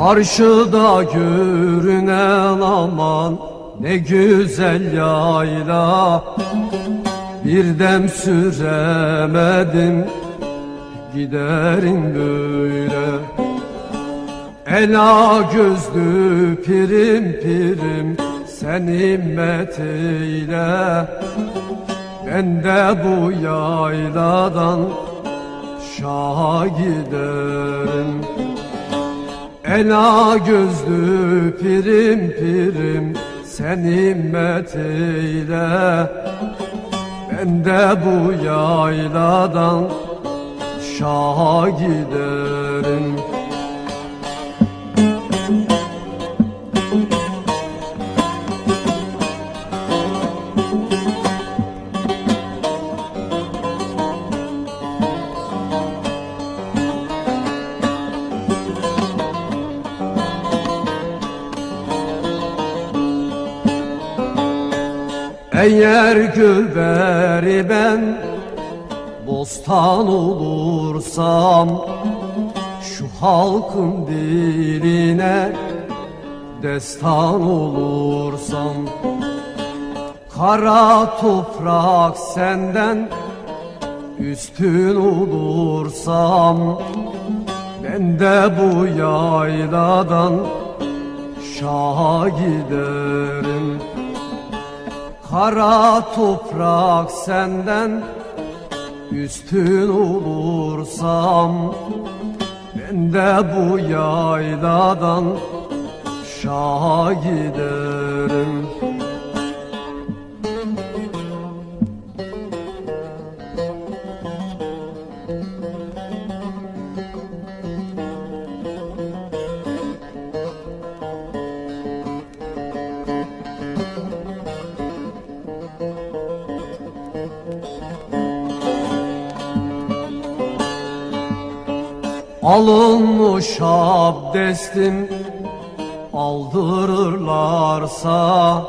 Karşıda görünen aman ne güzel yayla. Bir dem süremedim giderim böyle. Ela gözlü pirim pirim sen himmet eyle. Ben de bu yayladan şaha giderim Ela gözlü pirim pirim sen himmet eyle. Ben de bu yayladan şaha giderim Eğer gülberi ben. Bostan olursam Şu halkın diline destan olursam. Kara toprak senden üstün olursam Ben de bu yayladan şaha giderim Kara toprak senden üstün olursam Ben de bu yayladan şaha giderim Alınmış abdestim aldırırlarsa